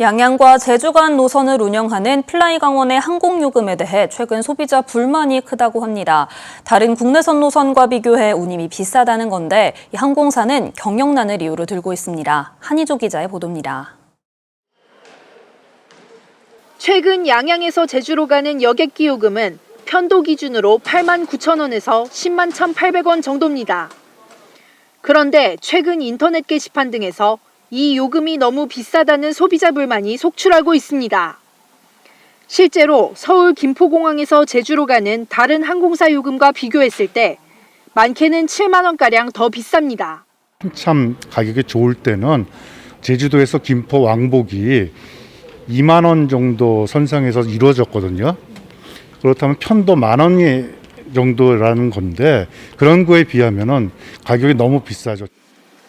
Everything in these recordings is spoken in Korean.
양양과 제주 간 노선을 운영하는 플라이 강원의 항공 요금에 대해 최근 소비자 불만이 크다고 합니다. 다른 국내선 노선과 비교해 운임이 비싸다는 건데 이 항공사는 경영난을 이유로 들고 있습니다. 한희조 기자의 보도입니다. 최근 양양에서 제주로 가는 여객기 요금은 편도 기준으로 8만 9천 원에서 10만 1,800원 정도입니다. 그런데 최근 인터넷 게시판 등에서 이 요금이 너무 비싸다는 소비자 불만이 속출하고 있습니다. 실제로 서울 김포공항에서 제주로 가는 다른 항공사 요금과 비교했을 때 많게는 7만 원가량 더 비쌉니다. 한참 가격이 좋을 때는 제주도에서 김포 왕복이 2만 원 정도 선상에서 이루어졌거든요. 그렇다면 편도 만 원이 정도라는 건데 그런 거에 비하면은 가격이 너무 비싸죠.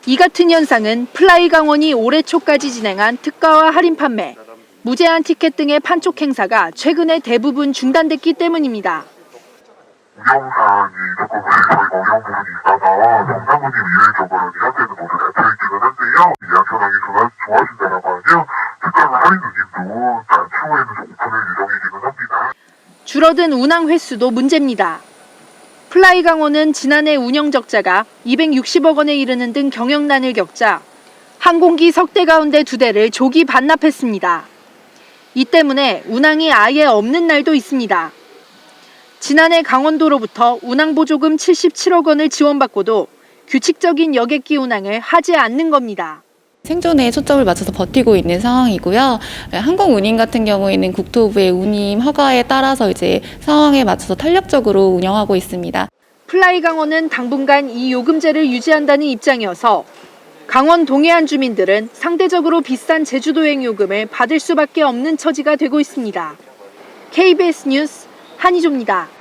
이 같은 현상은 플라이 강원이 올해 초까지 진행한 특가와 할인 판매, 무제한 티켓 등의 판촉 행사가 최근에 대부분 중단됐기 때문입니다. 운영상이 조금 저희가 어려운 부분이 있다가 정상분이 이례적으로 예약되는 곳을 대표있기는 한데요. 예약 현황이 좋아, 좋아진다라고 하면 특가나 할인 누님도 다 추후에는 좀 오픈할 예정이기는 합니다. 줄어든 운항 횟수도 문제입니다. 플라이 강원은 지난해 운영 적자가 260억 원에 이르는 등 경영난을 겪자 항공기 석 대 가운데 두 대를 조기 반납했습니다. 이 때문에 운항이 아예 없는 날도 있습니다. 지난해 강원도로부터 운항 보조금 77억 원을 지원받고도 규칙적인 여객기 운항을 하지 않는 겁니다. 생존에 초점을 맞춰서 버티고 있는 상황이고요. 항공 운임 같은 경우에는 국토부의 운임 허가에 따라서 이제 상황에 맞춰서 탄력적으로 운영하고 있습니다. 플라이 강원은 당분간 이 요금제를 유지한다는 입장이어서 강원 동해안 주민들은 상대적으로 비싼 제주도행 요금을 받을 수밖에 없는 처지가 되고 있습니다. KBS 뉴스 한희조입니다.